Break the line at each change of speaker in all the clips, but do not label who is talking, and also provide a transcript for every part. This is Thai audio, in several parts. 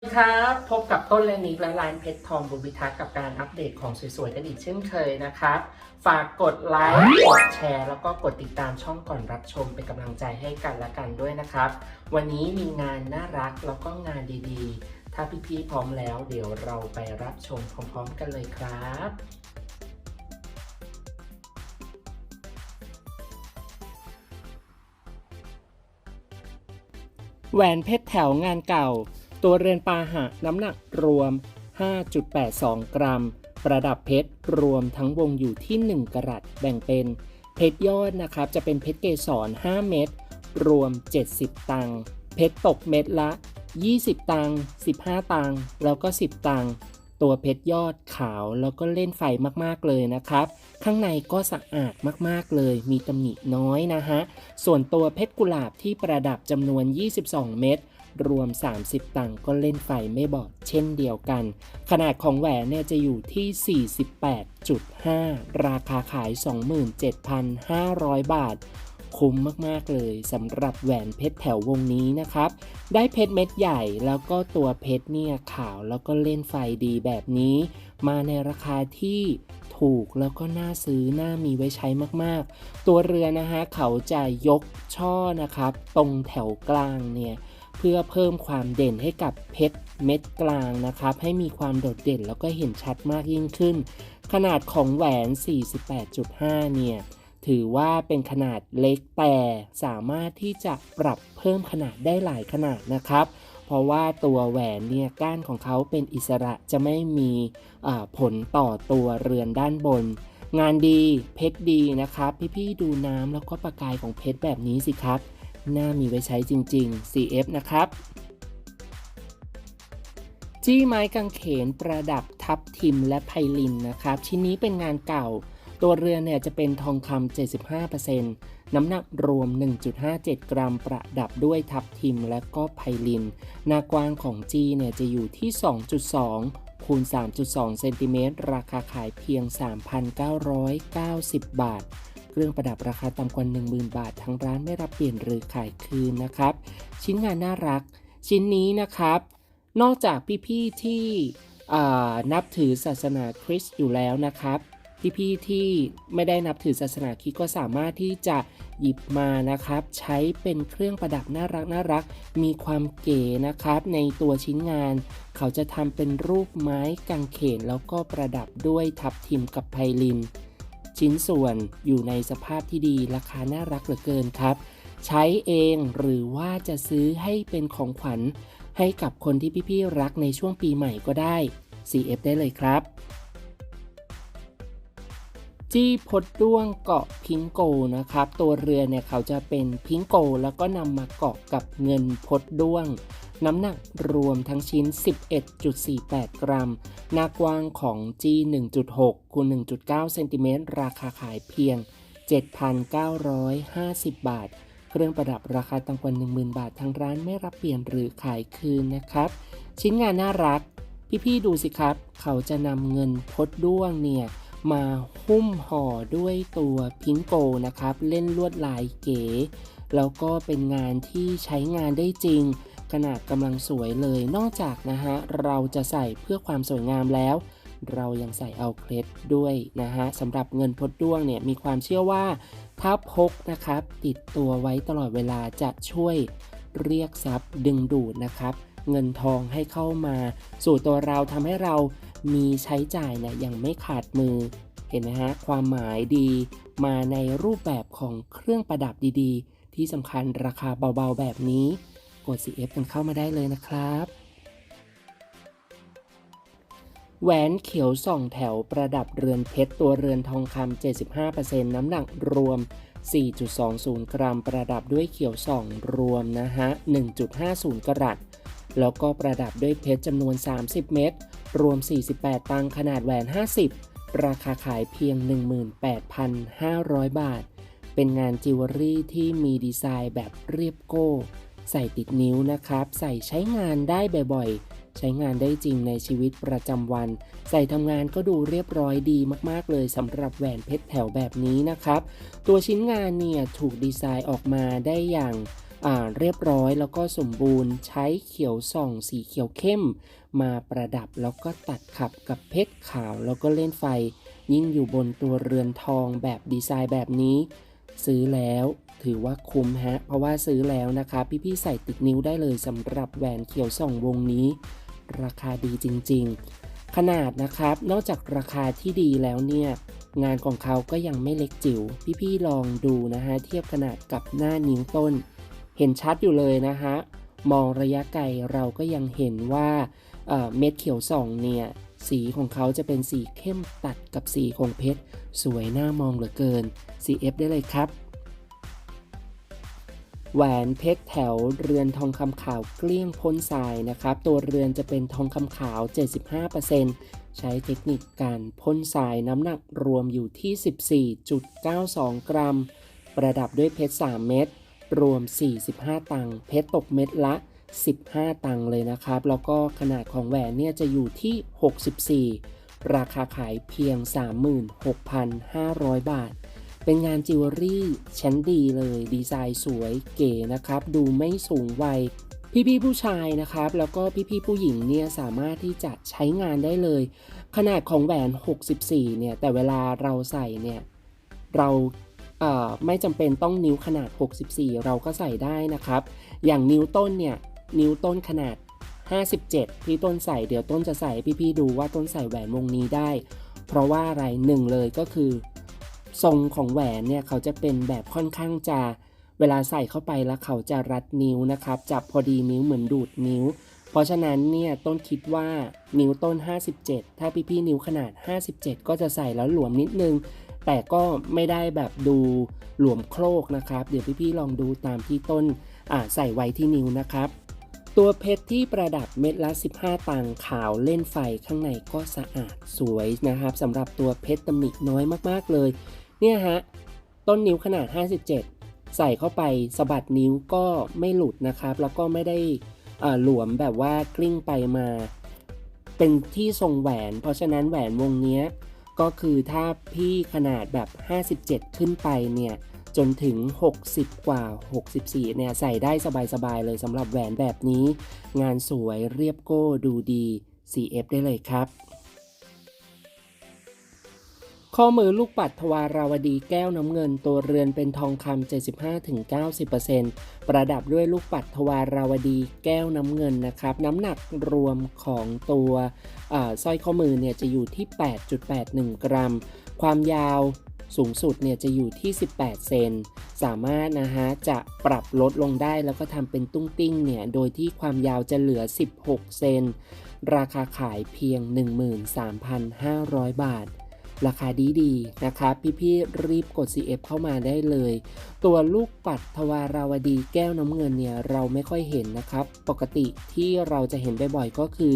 สวัสดีครับพบกับต้นแลนิกและลายเพชรทองบุญพิทักษ์กับการอัปเดตของสวยๆกันอีกเช่นเคยนะครับ ฝากกดไลค์กดแชร์ แล้วก็กดติดตามช่องก่อนรับชมเป็นกำลังใจให้กันและกันด้วยนะครับ วันนี้มีงานน่ารักแล้วก็งานดีๆ ถ้าพี่ๆพร้อมแล้ว เดี๋ยวเราไปรับชมพร้อมๆกันเลยครับแหวนเพชรแถวงานเก่า ตัวเรือนปาหะน้ำหนักรวม 5.82 กรัม ประดับเพชรรวมทั้งวงอยู่ที่ 1 กรัตแบ่งเป็น เพชรยอดนะครับจะเป็นเพชรเกสร 5 เม็ดรวม 70 ตังค์เพชรตกเม็ดละ 20 ตังค์15 ตังค์แล้วก็ 10 ตังค์ตัวเพชรยอดขาวแล้วก็เล่นไฟมากๆเลยนะครับ ข้างในก็สะอาดมากๆเลย มีตำหนิน้อยนะฮะ ส่วนตัวเพชรกุหลาบที่ประดับจำนวน 22 เม็ด รวม 30 ตังก็เล่นไฟไม่บอดเช่นเดียวกัน ขนาดของแหวนเนี่ยจะอยู่ที่ 48.5 ราคาขาย 27,500 บาท คุ้มมาก ๆ เลยสำหรับแหวนเพชรแถววงนี้นะครับ ได้เพชรเม็ดใหญ่แล้วก็ตัวเพชรเนี่ยขาวแล้วก็เล่นไฟดีแบบนี้ มาในราคาที่ถูกแล้วก็น่าซื้อน่ามีไว้ใช้มากๆ ตัวเรือนะฮะเขาจะยกช่อนะครับ ตรงแถวกลางเนี่ย เพื่อเพิ่มความเด่นให้กับเพชรเม็ดกลางนะครับ ให้มีความโดดเด่นแล้วก็เห็นชัดมากยิ่งขึ้น ขนาดของแหวน 48.5 เนี่ย ถือว่าเป็นขนาดเล็กแต่สามารถที่จะปรับเพิ่มขนาดได้หลายขนาดนะครับ เพราะว่าตัวแหวนเนี่ยก้านของเขาเป็นอิสระจะไม่มีผลต่อตัวเรือนด้านบน งานดีเพชรดีนะครับ พี่ๆดูน้ำแล้วก็ประกายของเพชรแบบนี้สิครับ น่ามีไว้ใช้จริง ๆ CF นะครับ จี้ไม้กางเขนประดับทับทิมและไพลินนะครับ ชิ้นนี้เป็นงานเก่า ตัวเรือเนี่ยจะเป็นทองคำ75%น้ำหนักรวม 1.57 กรัมประดับด้วยทับทิมและก็ไพลิน หน้ากว้างของจีเนี่ยจะอยู่ที่ 2.2 คูณ 3.2 เซนติเมตร ราคาขายเพียง 3,990 บาท รื่องประดับราคาต่ำกว่า 10,000 บาททั้งร้านไม่รับเปลี่ยนหรือขายคืนนะครับ ชิ้นงานน่ารัก ชิ้นนี้นะครับ นอกจากพี่ๆที่นับถือศาสนาคริสต์อยู่แล้วนะครับพี่ๆที่ไม่ได้นับถือศาสนาคริสต์ก็สามารถที่จะหยิบมานะครับ ใช้เป็นเครื่องประดับน่ารักน่ารัก มีความเก๋นะครับ ในตัวชิ้นงาน เขาจะทำเป็นรูปไม้กางเขนแล้วก็ประดับด้วยทับทิมกับไพลิน ชิ้นส่วนอยู่ในสภาพที่ดีราคาน่ารักเหลือเกินครับ ใช้เองหรือว่าจะซื้อให้เป็นของขวัญ ให้กับคนที่พี่ๆรักในช่วงปีใหม่ก็ได้ CF ได้เลยครับ จี้พดด้วงเกาะพิงโกนะครับ ตัวเรือเนี่ยเขาจะเป็นพิงโกแล้วก็นำมาเกาะกับเงินพดด้วง น้ำหนักรวมทั้งชิ้น 11.48 กรัม หน้ากว้างของจี1.6คูณ1.9 เซนติเมตร ราคาขายเพียง 7,950 บาท เครื่องประดับราคาต่ำกว่า 10,000 บาท ทางร้านไม่รับเปลี่ยนหรือขายคืนนะครับ ชิ้นงานน่ารัก พี่ๆดูสิครับ เขาจะนำเงินพดด้วงเนี่ยมาหุ้มห่อด้วยตัวพิงโกนะครับ เล่นลวดลายเก๋ แล้วก็เป็นงานที่ใช้งานได้จริง ขนาดกำลังสวยเลยนอกจากนะฮะเราจะใส่เพื่อความสวยงามแล้ว เรายังใส่เอาเคล็ดด้วยนะฮะสำหรับเงินพดด้วงเนี่ยมีความเชื่อว่าถ้าพกนะครับ ติดตัวไว้ตลอดเวลาจะช่วยเรียกทรัพย์ดึงดูดนะครับ เงินทองให้เข้ามา สู่ตัวเราทำให้เรามีใช้จ่ายเนี่ยยังไม่ขาดมือเห็นไหมฮะความหมายดีมาในรูปแบบของเครื่องประดับดีๆ ที่สำคัญราคาเบาๆแบบนี้ กด CF กันเข้ามาได้เลยนะครับ แหวนเขียวสองแถวประดับเรือนเพชรตัวเรือนทองคำ75%น้ำหนักรวม 4.20 กรัม ประดับด้วยเขียวสองรวมนะฮะ 1.50 กรัตแล้วก็ประดับด้วยเพชรจำนวน 30 เม็ดรวม 48 ตังขนาดแหวน 50 ราคาขายเพียง 18,500 บาท เป็นงานจิวเวลรี่ที่มีดีไซน์แบบเรียบโก้ ใส่ติดนิ้วนะครับ ใส่ใช้งานได้บ่อยๆ ใช้งานได้จริงในชีวิตประจำวัน ใส่ทำงานก็ดูเรียบร้อยดีมากๆเลยสำหรับแหวนเพชรแถวแบบนี้นะครับ ตัวชิ้นงานเนี่ยถูกดีไซน์ออกมาได้อย่างาเรียบร้อยแล้วก็สมบูรณ์ใช้เขียวส่องสีเขียวเข้ม มาประดับแล้วก็ตัดขับกับเพชรขาวแล้วก็เล่นไฟ ยิ่งอยู่บนตัวเรือนทองแบบดีไซน์แบบนี้ ซื้อแล้ว ถือว่าคุ้มฮะ เพราะว่าซื้อแล้วนะคะ พี่ๆใส่ติดนิ้วได้เลยสำหรับแหวนเขียวส่องวงนี้ ราคาดีจริงๆ ขนาดนะครับ นอกจากราคาที่ดีแล้วเนี่ย งานของเขาก็ยังไม่เล็กจิ๋ว พี่ๆลองดูนะฮะ เทียบขนาดกับหน้านิ้วต้น เห็นชัดอยู่เลยนะฮะ มองระยะไกลเราก็ยังเห็นว่าเเม็ดเขียวส่องเนี่ยสีของเขาจะเป็นสีเข้มตัดกับสีของเพชร สวยน่ามองเหลือเกิน CF ได้เลยครับ แหวนเพชรแถวเรือนทองคำขาวเกลี้ยงพ้นทรายนะครับ ตัวเรือนจะเป็นทองคำขาว 75%ใช้เทคนิคการพ่นทรายน้ำหนักรวมอยู่ที่ 14.92 กรัม ประดับด้วยเพชร 3 เม็ดรวม 45 ตังค์เพชรตกเม็ดละ 15 ตังค์เลยนะครับ แล้วก็ขนาดของแหวนเนี่ยจะอยู่ที่ 64 ราคาขายเพียง 36,500 บาท เป็นงานจิวเวลรี่ชั้นดีเลย ดีไซน์สวยเก๋นะครับ ดูไม่สูงวัยพี่ๆผู้ชายนะครับ แล้วก็พี่ๆผู้หญิงเนี่ยสามารถที่จะใช้งานได้เลย ขนาดของแหวน 64 เนี่ย แต่เวลาเราใส่เนี่ย เราเไม่จำเป็นต้องนิ้วขนาด 64 เราก็ใส่ได้นะครับ อย่างนิ้วต้นเนี่ย นิ้วต้นขนาด 57ที่ต้นใส่เดี๋ยวต้นจะใส่ให้พี่ๆดูว่าต้นใส่แหวนวงนี้ได้ เพราะว่าอะไรหนึ่งเลยก็คือ ทรงของแหวนเนี่ยเขาจะเป็นแบบค่อนข้างจะเวลาใส่เข้าไปแล้วเขาจะรัดนิ้วนะครับจับพอดีนิ้วเหมือนดูดนิ้ว เพราะฉะนั้นเนี่ยต้นคิดว่านิ้วต้น 57 ถ้าพี่ๆนิ้วขนาด 57 ก็จะใส่แล้วหลวมนิดนึง แต่ก็ไม่ได้แบบดูหลวมโครกนะครับ เดี๋ยวพี่ๆลองดูตามที่ต้นใส่ไว้ที่นิ้วนะครับ ตัวเพชรที่ประดับเม็ดละ 15 ตังขาวเล่นไฟข้างในก็สะอาดสวยนะครับสำหรับตัวเพชรตำหนิน้อยมากๆเลย เนี่ยฮะ ต้นนิ้วขนาด 57 ใส่เข้าไปสะบัดนิ้วก็ไม่หลุดนะครับ แล้วก็ไม่ได้หลวมแบบว่ากลิ้งไปมา เป็นที่ทรงแหวน เพราะฉะนั้นแหวนวงนี้ก็คือถ้าพี่ขนาดแบบ 57 ขึ้นไปเนี่ย จนถึง 60 กว่า 64 เนี่ย ใส่ได้สบายๆ เลยสำหรับแหวนแบบนี้ งานสวยเรียบโก้ดูดี CF ได้เลยครับ ข้อมือลูกปัดทวาราวดีแก้วน้ำเงินตัวเรือนเป็นทองคำ 75-90%ประดับด้วยลูกปัดทวาราวดีแก้วน้ำเงินนะครับ น้ำหนักรวมของตัวสร้อยข้อมือเนี่ยจะอยู่ที่ 8.81 กรัม ความยาว สูงสุดเนี่ยจะอยู่ที่ 18 เซน สามารถนะฮะจะปรับลดลงได้แล้วก็ทำเป็นตุ้งติ้งเนี่ย โดยที่ความยาวจะเหลือ 16 เซน ราคาขายเพียง 13,500 บาท ราคาดีดีๆนะครับพี่ๆ รีบกด CF เข้ามาได้เลย ตัวลูกปัดทวาราวดีแก้วน้ำเงินเนี่ย เราไม่ค่อยเห็นนะครับ ปกติที่เราจะเห็นบ่อยๆ ก็คือ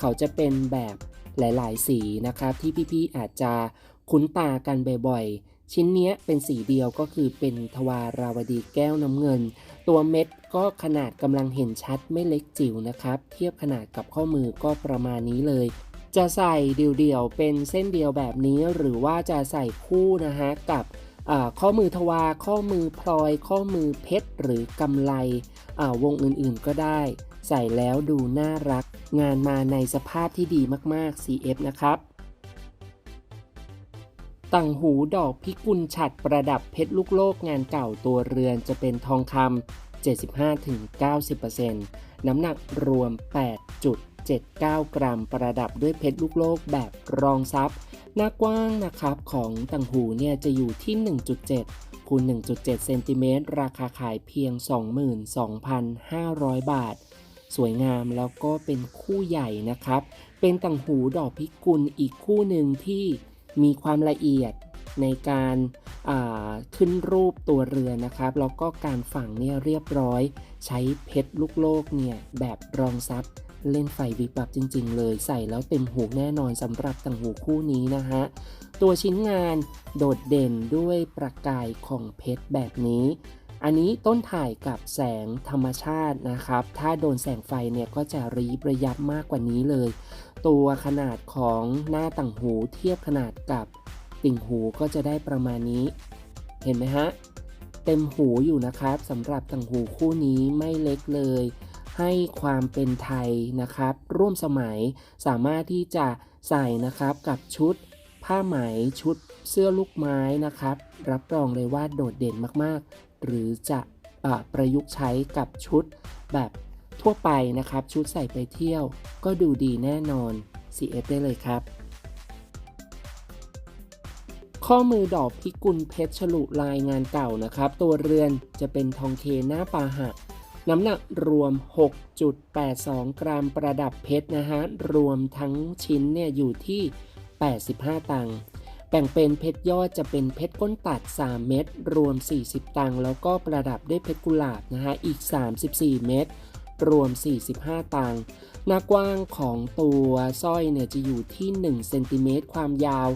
เขาจะเป็นแบบหลาย ๆ สีนะครับที่พี่ๆ อาจจะ คุ้นตากันบ่อยๆ ชิ้นเนี้ยเป็นสีเดียวก็คือเป็นทวาราวดีแก้วน้ำเงิน ตัวเม็ดก็ขนาดกำลังเห็นชัดไม่เล็กจิ๋วนะครับ เทียบขนาดกับข้อมือก็ประมาณนี้เลย จะใส่เดี่ยวๆ เป็นเส้นเดียวแบบนี้หรือว่าจะใส่คู่นะฮะกับข้อมือทวารข้อมือพลอย ข้อมือเพชร หรือกำไลวงอื่นๆก็ได้ ใส่แล้วดูน่ารัก งานมาในสภาพที่ดีมากๆ CF นะครับ ต่างหูดอกพิกุลฉัดประดับเพชรลูกโลกงานเก่าตัวเรือนจะเป็นทองคำ 75-90%น้ำหนักรวม 8.79 กรัม ประดับด้วยเพชรลูกโลกแบบรองซับหน้ากว้างนะครับของต่างหูเนี่ยจะอยู่ที่ 1.7คูณ1.7 เซนติเมตรราคาขายเพียง 22,500 บาท สวยงามแล้วก็เป็นคู่ใหญ่นะครับ เป็นต่างหูดอกพิกุลอีกคู่หนึ่งที่ มีความละเอียดในการาขึ้นรูปตัวเรือนนะครับ แล้วก็การฝังเนี่ยเรียบร้อย ใช้เพชรลูกโลกเนี่ยแบบรองซับเล่นไฟวิบวับจริง ๆ เลยใส่แล้วเต็มหูแน่นอนสำหรับต่างหูคู่นี้นะฮะ ตัวชิ้นงานโดดเด่นด้วยประกายของเพชรแบบนี้ อันนี้ต้นถ่ายกับแสงธรรมชาตินะครับ ถ้าโดนแสงไฟเนี่ยก็จะรีบระยับมากกว่านี้เลย ตัวขนาดของหน้าต่างหูเทียบขนาดกับติ่งหูก็จะได้ประมาณนี้ เห็นไหมฮะ เต็มหูอยู่นะครับสำหรับต่างหูคู่นี้ไม่เล็กเลย ให้ความเป็นไทยนะครับ ร่วมสมัยสามารถที่จะใส่นะครับกับชุดผ้าไหมชุดเสื้อลูกไม้นะครับ รับรองเลยว่าโดดเด่นมากๆ หรือจะอ่าประยุกต์ใช้กับชุดแบบ ทั่วไปนะครับ ชุดใส่ไปเที่ยว ก็ดูดีแน่นอน CF ได้เลยครับ ข้อมือดอกพิกุลเพชรฉลุลายงานเก่านะครับ ตัวเรือนจะเป็นทองเคหน้าปาหะ น้ำหนักรวม 6.82 กรัมประดับเพชรนะฮะ รวมทั้งชิ้นเนี่ยอยู่ที่ 85 ตังค์แบ่งเป็นเพชรยอดจะเป็นเพชรก้นตัด 3 เม็ดรวม 40 ตังค์แล้วก็ประดับด้วยเพชรกุหลาบนะฮะอีก 34 เม็ด รวม 45 ตังค์หน้ากว้างของตัวสร้อยเนี่ยจะอยู่ที่ 1 เซนติเมตร ความยาว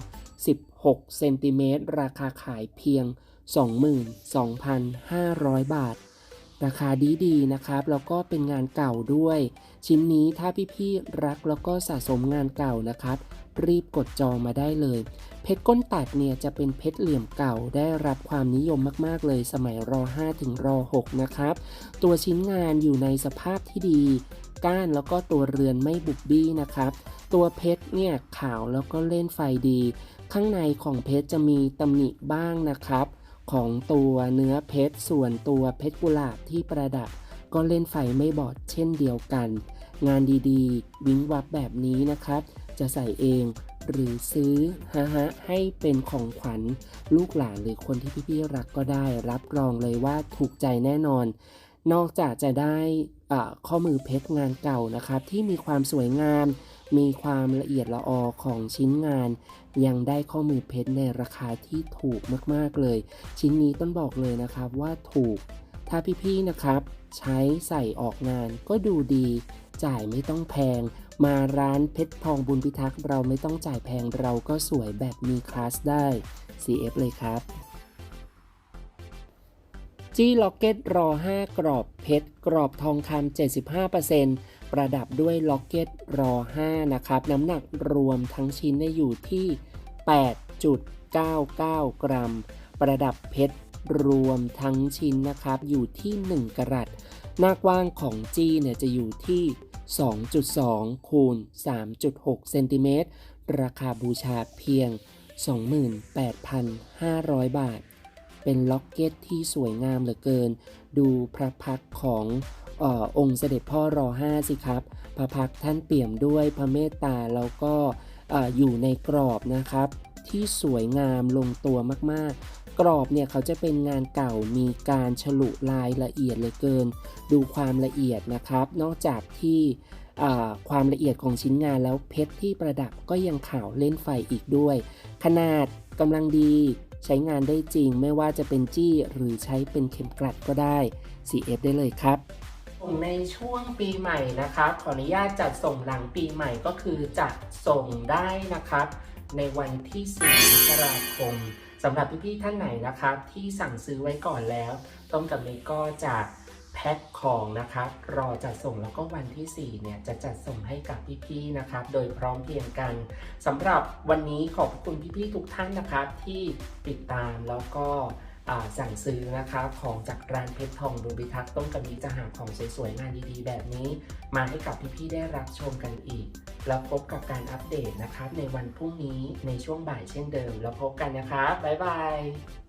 16 เซนติเมตร ราคาขายเพียง 22,500 บาท ราคาดีๆนะครับ แล้วก็เป็นงานเก่าด้วย ชิ้นนี้ถ้าพี่ๆรักแล้วก็สะสมงานเก่านะครับ รีบกดจองมาได้เลย เพชรก้นตัดเนี่ยจะเป็นเพชรเหลี่ยมเก่าได้รับความนิยมมากๆเลยสมัยร5ถึงร6นะครับ ตัวชิ้นงานอยู่ในสภาพที่ดี ก้านแล้วก็ตัวเรือนไม่บุบบี้นะครับ ตัวเพชรเนี่ยขาวแล้วก็เล่นไฟดี ข้างในของเพชรจะมีตำหนิบ้างนะครับ ของตัวเนื้อเพชรส่วนตัวเพชรกุหลาบที่ประดับก็เล่นไฟไม่บอดเช่นเดียวกัน งานดีๆ วิ้งวับแบบนี้นะครับ จะใส่เอง หรือซื้อฮะฮะให้เป็นของขวัญลูกหลานหรือคนที่พี่ๆรักก็ได้ รับรองเลยว่าถูกใจแน่นอน นอกจากจะได้ข้อมือเพชรงานเก่านะครับ ที่มีความสวยงาม มีความละเอียดละออของชิ้นงาน ยังได้ข้อมือเพชรในราคาที่ถูกมากๆเลย ชิ้นนี้ต้องบอกเลยนะครับว่าถูก ถ้าพี่ๆนะครับ ใช้ใส่ออกงานก็ดูดี จ่ายไม่ต้องแพง มาร้านเพชรทองบุญพิทักษ์เราไม่ต้องจ่ายแพงเราก็สวยแบบมีคลาสได้ CF เลยครับ จี้ล็อกเก็ตรอ 5 กรอบเพชรกรอบทองคำ75%ประดับด้วยล็อกเก็ตรอ 5 นะครับ น้ำหนักรวมทั้งชิ้นเนี่ยอยู่ที่ 8.99 กรัม ประดับเพชรรวมทั้งชิ้นนะครับอยู่ที่ 1 กรัตหน้ากว้างของจี้เนี่ยจะอยู่ที่ 2.2 คูณ 3.6 เซนติเมตร ราคาบูชาเพียง 28,500 บาท เป็นล็อกเก็ตที่สวยงามเหลือเกิน ดูพระพักของอองค์เสด็จพ่อรอห้าสิครับ พระพักท่านเปี่ยมด้วยพระเมตตาแล้วก็เอ่ออยู่ในกรอบนะครับ ที่สวยงามลงตัวมากๆ กรอบเนี่ยเขาจะเป็นงานเก่ามีการฉลุลายละเอียดเลือเกิน ดูความละเอียดนะครับ นอกจากที่ความละเอียดของชิ้นงานแล้วเพชรที่ประดับก็ยังขาวเล่นไฟอีกด้วย ขนาดกำลังดีใช้งานได้จริงไม่ว่าจะเป็นจี้หรือใช้เป็นเข็มกลัดก็ได้ CF ได้เลยครับในช่วงปีใหม่นะครับ ขออนุญาตจัดส่งหลังปีใหม่ก็คือจัดส่งได้นะครับ ในวันที่4มกราคม สำหรับพี่ๆท่านไหนนะครับที่สั่งซื้อไว้ก่อนแล้วต้มกับเมก็จะแพ็คของนะครับรอจัดส่งแล้วก็วันที่ 4 เนี่ยจะจัดส่งให้กับพี่ๆนะครับ โดยพร้อมเพรียงกันสำหรับวันนี้ขอบคุณพี่ๆทุกท่านนะครับที่ติดตามแล้วก็ สั่งซื้อนะคะของจากร้านเพชรทองรูบิทักษ์ต้นกะมีจะหาของสวยๆงานดีๆ แบบนี้ มาให้กับพี่ๆได้รับชมกันอีก แล้วพบกับการอัปเดตนะครับในวันพรุ่งนี้ในช่วงบ่ายเช่นเดิม แล้วพบกันนะครับบ๊ายบาย